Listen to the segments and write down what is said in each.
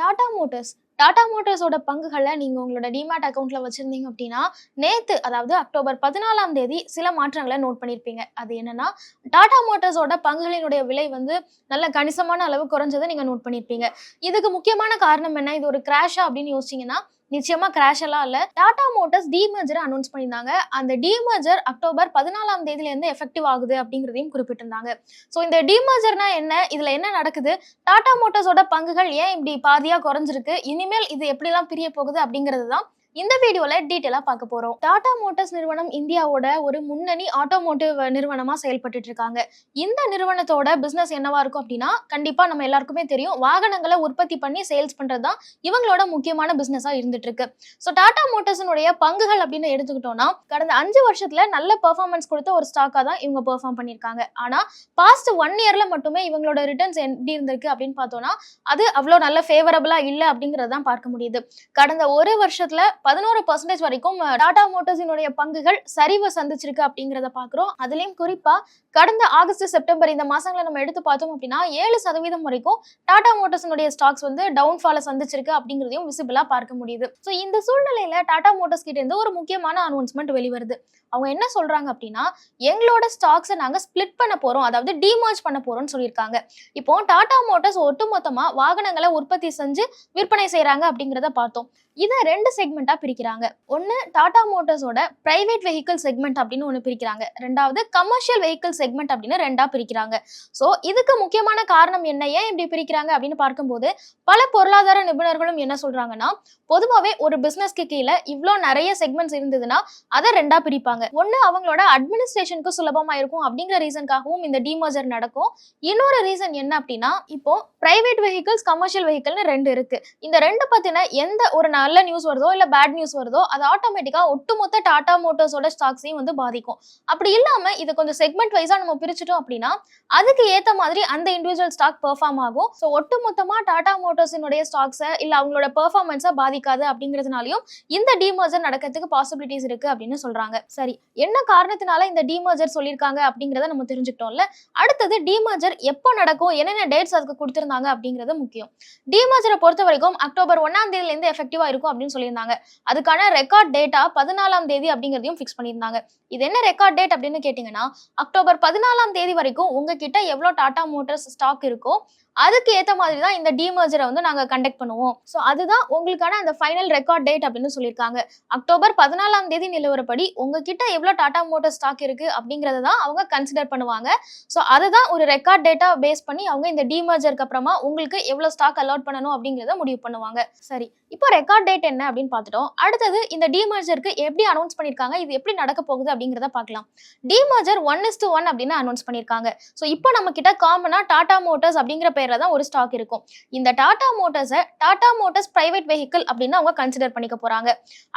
Tata Motors Tata மோட்டார்ஸோட பங்குகளை நீங்க உங்களோட டிமேட் அக்கௌண்ட்ல வச்சிருந்தீங்க அப்படின்னா நேத்து அதாவது அக்டோபர் பதினாலாம் தேதி சில மாற்றங்களை நோட் பண்ணியிருப்பீங்க அது என்னன்னா டாடா மோட்டார்ஸோட பங்குகளினுடைய விலை வந்து நல்ல கணிசமான அளவு குறைஞ்சதை நீங்க நோட் பண்ணியிருப்பீங்க இதுக்கு முக்கியமான காரணம் என்ன? இது ஒரு கிராஷா அப்படின்னு யோசிச்சீங்கன்னா நிச்சயமா கிராஷ் எல்லாம் இல்ல. டாடா மோட்டர்ஸ் டிமேஜர் அனௌன்ஸ் பண்ணியிருந்தாங்க. அந்த டிமேஜர் அக்டோபர் பதினாலாம் தேதியில இருந்து எஃபெக்டிவ் ஆகுது அப்படிங்கிறதையும் குறிப்பிட்டிருந்தாங்க. ஸோ இந்த டிமேஜர்னா என்ன? இதுல என்ன நடக்குது? டாடா மோட்டார்ஸோட பங்குகள் ஏன் இப்படி பாதியா குறைஞ்சிருக்கு? இனிமேல் இது எப்படிலாம் பிரிய போகுது அப்படிங்கிறது தான் இந்த வீடியோல டீட்டெயிலாக பார்க்க போறோம். டாடா மோட்டார்ஸ் நிறுவனம் இந்தியாவோட ஒரு முன்னணி ஆட்டோமோட்டிவ் நிறுவனமா செயல்பட்டு இருக்காங்க. இந்த நிறுவனத்தோட பிசினஸ் என்னவா இருக்கும் அப்படின்னா கண்டிப்பா நம்ம எல்லாருக்குமே தெரியும். வாகனங்களை உற்பத்தி பண்ணி சேல்ஸ் பண்ணுறது தான் இவங்களோட முக்கியமான பிசினஸா இருந்துட்டு இருக்கு. ஸோ டாடா மோட்டார்ஸினுடைய பங்குகள் அப்படின்னு எடுத்துக்கிட்டோம்னா கடந்த அஞ்சு வருஷத்துல நல்ல பெர்ஃபார்மன்ஸ் கொடுத்த ஒரு ஸ்டாக்கா தான் இவங்க பெர்ஃபார்ம் பண்ணியிருக்காங்க. ஆனா பாஸ்ட் ஒன் இயர்ல மட்டுமே இவங்களோட ரிட்டர்ன்ஸ் எப்படி இருந்திருக்கு அப்படின்னு பார்த்தோம்னா அது அவ்வளோ நல்ல ஃபேவரபிளா இல்லை அப்படிங்கறத தான் பார்க்க முடியுது. கடந்த ஒரு வருஷத்துல பதினோரு பர்சன்டேஜ் வரைக்கும் டாடா மோட்டார்ஸினுடைய பங்குகள் சரிவை சந்திச்சிருக்கு அப்படிங்கிறத பார்க்குறோம் அதுலயும் குறிப்பா கடந்த ஆகஸ்ட் செப்டம்பர் இந்த மாசங்களை நம்ம எடுத்து பார்த்தோம் அப்படின்னா ஏழு சதவீதம் வரைக்கும் டாடா மோட்டர்ஸினுடைய ஸ்டாக்ஸ் வந்து டவுன்ஃபாலை சந்திச்சிருக்கு அப்படிங்கிறதையும் விசிபிளா பார்க்க முடியுது. ஸோ இந்த சூழ்நிலையில டாடா மோட்டார்ஸ் கிட்ட இருந்து ஒரு முக்கியமான அனௌன்ஸ்மெண்ட் வெளிவருது. அவங்க என்ன சொல்றாங்க அப்படின்னா எங்களோட ஸ்டாக்ஸை நாங்க ஸ்பிளிட் பண்ண போறோம். அதாவது டிமர்ஜ் பண்ண போறோம்னு சொல்லியிருக்காங்க. இப்போ டாடா மோட்டார்ஸ் ஒட்டுமொத்தமா வாகனங்களை உற்பத்தி செஞ்சு விற்பனை செய்கிறாங்க அப்படிங்கிறத பார்த்தோம். இதை ரெண்டு செக்மெண்ட் செக்மெண்ட்டாக பிரிக்கிறாங்க. ஒன்னு டாடா மோட்டார்ஸோட பிரைவேட் வெஹிக்கிள் செக்மெண்ட் அப்படின்னு ஒன்று பிரிக்கிறாங்க. ரெண்டாவது கமர்ஷியல் வெஹிக்கிள் செக்மெண்ட் அப்படின்னு ரெண்டா பிரிக்கிறாங்க. ஸோ இதுக்கு முக்கியமான காரணம் என்ன? ஏன் இப்படி பிரிக்கிறாங்க? அப்படின்னு பார்க்கும்போது பல பொருளாதார நிபுணர்களும் என்ன சொல்றாங்கன்னா பொதுவாகவே ஒரு பிஸ்னஸ்க்கு கீழே இவ்வளோ நிறைய செக்மெண்ட்ஸ் இருந்ததுன்னா அதை ரெண்டா பிரிப்பாங்க. ஒன்று அவங்களோட அட்மினிஸ்ட்ரேஷனுக்கு சுலபமாக இருக்கும் அப்படிங்கிற ரீசனுக்காகவும் இந்த டிமர்ஜர் நடக்கும். இன்னொரு ரீசன் என்ன அப்படின்னா இப்போ ப்ரைவேட் வெஹிக்கிள்ஸ் கமர்ஷியல் வெஹிக்கிள்னு ரெண்டு இருக்கு. இந்த ரெண்டு பத்தின எந்த ஒரு நல்ல நியூஸ் வருதோ இல்லை பேட் நியூஸ் வருதோ அது ஆட்டோமேட்டிக்காக ஒட்டுமொத்த டாடா மோட்டர்ஸோட ஸ்டாக்ஸையும் வந்து பாதிக்கும். அப்படி இல்லாமல் இதை கொஞ்சம் செக்மெண்ட் வைஸாக நம்ம பிரிச்சுட்டோம் அப்படின்னா அதுக்கு ஏற்ற மாதிரி அந்த இண்டிவிஜுவல் ஸ்டாக் பெர்ஃபார்ம் ஆகும். ஸோ ஒட்டுமொத்தமாக டாடா மோட்டர்ஸினுடைய ஸ்டாக்ஸை இல்லை அவங்களோட பெர்ஃபார்மன்ஸை பாதிக்காது அப்படிங்கிறதுனாலையும் இந்த டிமர்ஜர் நடக்கிறதுக்கு பாசிபிலிட்டிஸ் இருக்குது அப்படின்னு சொல்கிறாங்க சரி என்ன காரணத்தினால இந்த டிமர்ஜர் சொல்லியிருக்காங்க அப்படிங்கிறத நம்ம தெரிஞ்சுக்கிட்டோம்ல. அடுத்தது டிமர்ஜர் எப்போ நடக்கும் என்னென்ன டேட்ஸ் அதுக்கு கொடுத்துருந்தாங்க அப்படிங்கிறது முக்கியம். டிமர்ஜரை பொறுத்த வரைக்கும் அக்டோபர் ஒன்னாம் தேதியிலேருந்து எஃபெக்டிவாக இருக்கும் அப்படின்னு சொல்லியிருந்தாங்க. அதுக்கான ரெக்கார்ட் டேட்டா பதினாலாம் தேதி அப்படிங்கிறதையும் ஃபிக்ஸ் பண்ணியிருந்தாங்க. இது என்ன ரெக்கார்ட் டேட் அப்படின்னு கேட்டிங்கன்னா அக்டோபர் பதினாலாம் தேதி வரைக்கும் உங்ககிட்ட எவ்வளோ டாடா மோட்டார்ஸ் ஸ்டாக் இருக்கோ அதுக்கு ஏற்ற மாதிரி தான் இந்த டிமர்ஜரை வந்து நாங்கள் கண்டக்ட் பண்ணுவோம். ஸோ அதுதான் உங்களுக்கான அந்த ஃபைனல் ரெக்கார்ட் டேட் அப்படின்னு சொல்லியிருக்காங்க. அக்டோபர் பதினாலாம் தேதி நிலவரப்படி உங்ககிட்ட எவ்வளோ டாடா மோட்டார் ஸ்டாக் இருக்கு அப்படிங்கிறத தான் அவங்க கன்சிடர் பண்ணுவாங்க. ஸோ அதுதான் ஒரு ரெக்கார்ட் டேட்டா பேஸ் பண்ணி அவங்க இந்த டிமர்ஜருக்கு அப்புறமா உங்களுக்கு எவ்வளோ ஸ்டாக் அலாட் பண்ணணும் அப்படிங்கிறத முடிவு பண்ணுவாங்க. சரி இப்போ ரெக்கார்ட் டேட் என்ன அப்படின்னு பார்த்துட்டோம். அடுத்தது இந்த டிமர்ஜருக்கு எப்படி அனௌன்ஸ் பண்ணியிருக்காங்க இது எப்படி நடக்க போகுது அப்படிங்கிறத பார்க்கலாம். Demerger one is to one அப்படின்னு அனௌன்ஸ் பண்ணியிருக்காங்க ஸோ இப்போ நம்ம கிட்ட காமனாக டாடா மோட்டார்ஸ் அப்படிங்கிற பேரில் தான் ஒரு ஸ்டாக் இருக்கும். இந்த டாடா மோட்டர்ஸை டாடா மோட்டார்ஸ் பிரைவேட் வெஹிக்கிள் அப்படின்னு அவங்க கன்சிடர் பண்ணிக்க போகிறாங்க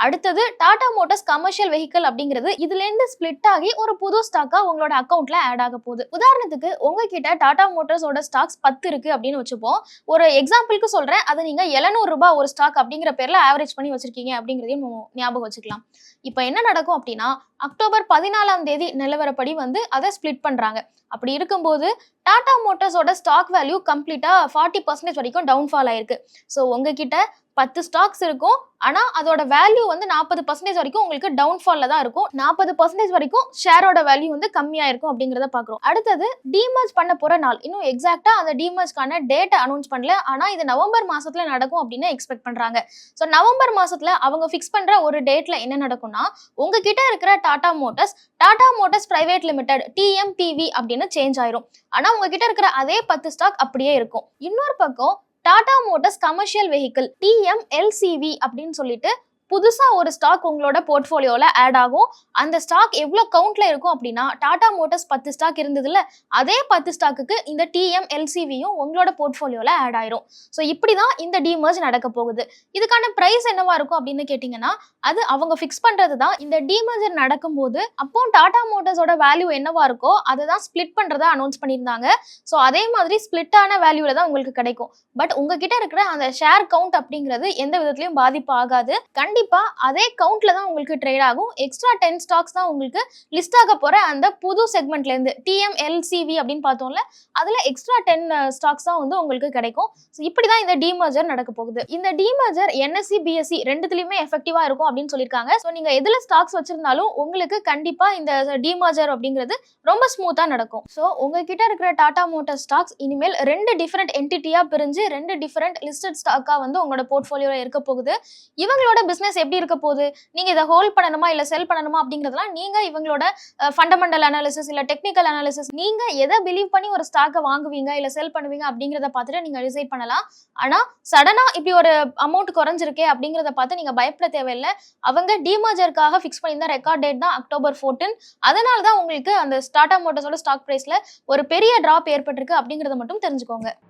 அடுத்தது டாடா மோட்டார்ஸ் கமர்ஷியல் வெஹிக்கிள் அப்படிங்கிறது இதுலேருந்து ஸ்பிளிட் ஆகி ஒரு புது ஸ்டாக்காக உங்களோட அக்கௌண்ட்ல ஆட் ஆக போகுது. உதாரணத்துக்கு உங்ககிட்ட டாடா மோட்டார்ஸோட ஸ்டாக்ஸ் பத்து இருக்கு அப்படின்னு வச்சுப்போம். ஒரு எக்ஸாம்பிளுக்கு சொல்கிறேன் அதை நீங்கள் எழுநூறு ரூபாய் ஒரு ஸ்டாக் அப்படிங்கிற பேரில் ஆவரேஜ் பண்ணி வச்சிருக்கீங்க. அப்படிங்கிறதையும் ஞாபகம் வச்சுக்கலாம். இப்போ என்ன நடக்கும் அப்படின்னா அக்டோபர் பதினாலாம் தேதி நிலவரப்படி வந்து அதை ஸ்ப்ளிட் பண்றாங்க. அப்படி இருக்கும்போது டாடா மோட்டார்ஸோட ஸ்டாக் வேல்யூ கம்ப்ளீட்டா ஃபார்ட்டி பர்சன்டேஜ் வரைக்கும் டவுன்ஃபால் ஆயிருக்கு. ஸோ உங்ககிட்ட பத்து ஸ்டாக்ஸ் இருக்கும். ஆனால் அதோட வேல்யூ வந்து நாற்பது பர்சன்டேஜ் வரைக்கும் உங்களுக்கு டவுன்ஃபாலில் தான் இருக்கும். நாற்பது பர்சன்டேஜ் வரைக்கும் ஷேரோட வேல்யூ வந்து கம்மியாக இருக்கும் அப்படிங்கிறத பார்க்குறோம். அடுத்தது டிமர்ஜ் பண்ண போகிற நாள். இன்னும் எக்ஸாக்டாக அந்த டிமர்ஜ்க்கான டேட்டை அனௌன்ஸ் பண்ணல. ஆனால் இது நவம்பர் மாதத்தில் நடக்கும் அப்படின்னு எக்ஸ்பெக்ட் பண்ணுறாங்க ஸோ நவம்பர் மாதத்தில் அவங்க ஃபிக்ஸ் பண்ணுற ஒரு டேட்டில் என்ன நடக்கும்னா உங்ககிட்ட இருக்கிற Tata Motors Tata Motors private limited TMPV அப்படின்னு சேஞ்ச் ஆயிரும். ஆனால் உங்ககிட்ட இருக்கிற அதே பத்து ஸ்டாக் அப்படியே இருக்கும். இன்னொரு பக்கம் Tata Motors commercial vehicle TMLCV அப்படின்னு சொல்லிட்டு புதுசா ஒரு ஸ்டாக் உங்களோட போர்ட்ஃபோலியோல ஆட் ஆகும். அந்த ஸ்டாக் எவ்வளோ கவுண்ட்ல இருக்கும் அப்படின்னா டாடா மோட்டார்ஸ் பத்து ஸ்டாக் இருந்ததுல அதே பத்து ஸ்டாக்குக்கு இந்த டிஎம்எல்சிவியும் உங்களோட போர்ட்ஃபோலியோல ஆட் ஆயிரும். ஸோ இப்படி தான் இந்த டிமர்ஜ் நடக்க போகுது. இதுக்கான ப்ரைஸ் என்னவா இருக்கும் அப்படின்னு கேட்டிங்கன்னா அது அவங்க ஃபிக்ஸ் பண்றது தான். இந்த டிமர்ஜர் நடக்கும்போது அப்போ டாடா மோட்டார்ஸோட வேல்யூ என்னவா இருக்கோ அதை தான் ஸ்ப்ளிட் பண்றதா அனௌன்ஸ் பண்ணியிருந்தாங்க. ஸோ அதே மாதிரி ஸ்ப்ளிட்டான வேல்யூல தான் உங்களுக்கு கிடைக்கும். பட் உங்ககிட்ட இருக்கிற அந்த ஷேர் கவுண்ட் அப்படிங்கிறது எந்த விதத்துலையும் பாதிப்பு ஆகாது. கண்டிப்பா கண்டிப்பாக அதே கவுண்ட்ல தான் உங்களுக்கு ட்ரேட் ஆகும். எக்ஸ்ட்ரா டென் ஸ்டாக்ஸ் தான் உங்களுக்கு லிஸ்ட் ஆக போற அந்த புது செக்மெண்ட்ல இருந்து டிஎம்எல்சிவி அப்படின்னு பார்த்தோம்ல அதுல எக்ஸ்ட்ரா டென் ஸ்டாக்ஸ் தான் வந்து உங்களுக்கு கிடைக்கும். ஸோ இப்படி தான் இந்த டிமர்ஜர் நடக்க போகுது. இந்த டிமர்ஜர் என்எஸ்சி பிஎஸ்சி ரெண்டுத்துலையுமே எஃபெக்டிவாக இருக்கும் அப்படின்னு சொல்லியிருக்காங்க. ஸோ நீங்க எதுல ஸ்டாக்ஸ் வச்சிருந்தாலும் உங்களுக்கு கண்டிப்பாக இந்த டிமர்ஜர் அப்படிங்கிறது ரொம்ப ஸ்மூத்தா நடக்கும். ஸோ உங்ககிட்ட இருக்கிற டாடா மோட்டார் ஸ்டாக்ஸ் இனிமேல் ரெண்டு டிஃப்ரெண்ட் என்டிட்டியா பிரிஞ்சு ரெண்டு டிஃப்ரெண்ட் லிஸ்டட் ஸ்டாக்காக வந்து உங்களோட போர்ட்ஃபோலியோவில் இருக்க போகுது. இவங்களோட பிஸ்னஸ் எப்படி இருக்க போகுது? நீங்க இதை ஹோல்ட் பண்ணணுமா? இல்ல செல் பண்ணணுமா? அப்படிங்கிறதுலாம் நீங்க இவங்களோட ஃபண்டமெண்டல் அனாலிசிஸ் இல்ல டெக்னிக்கல் அனாலிசிஸ் நீங்க எதை பிலீவ் பண்ணி ஒரு ஸ்டாக்கை வாங்குவீங்க? இல்ல செல் பண்ணுவீங்க? அப்படிங்கிறத பார்த்துட்டு நீங்க டிசைட் பண்ணலாம். ஆனா சடனா இப்படி ஒரு அமௌண்ட் குறைஞ்சிருக்கே அப்படிங்கிறத பார்த்து நீங்க பயப்பட தேவையில்லை. அவங்க டிமர்ஜருக்காக ஃபிக்ஸ் பண்ணியிருந்த ரெக்கார்ட் டேட் தான் அக்டோபர் ஃபோர்டீன் அதனால தான் உங்களுக்கு அந்த டாடா மோட்டர்ஸோட ஸ்டாக் பிரைஸ்ல ஒரு பெரிய டிராப் ஏற்பட்டிருக்கு அப்படிங்கறத மட்டும் தெரிஞ்சுக்கோங்க.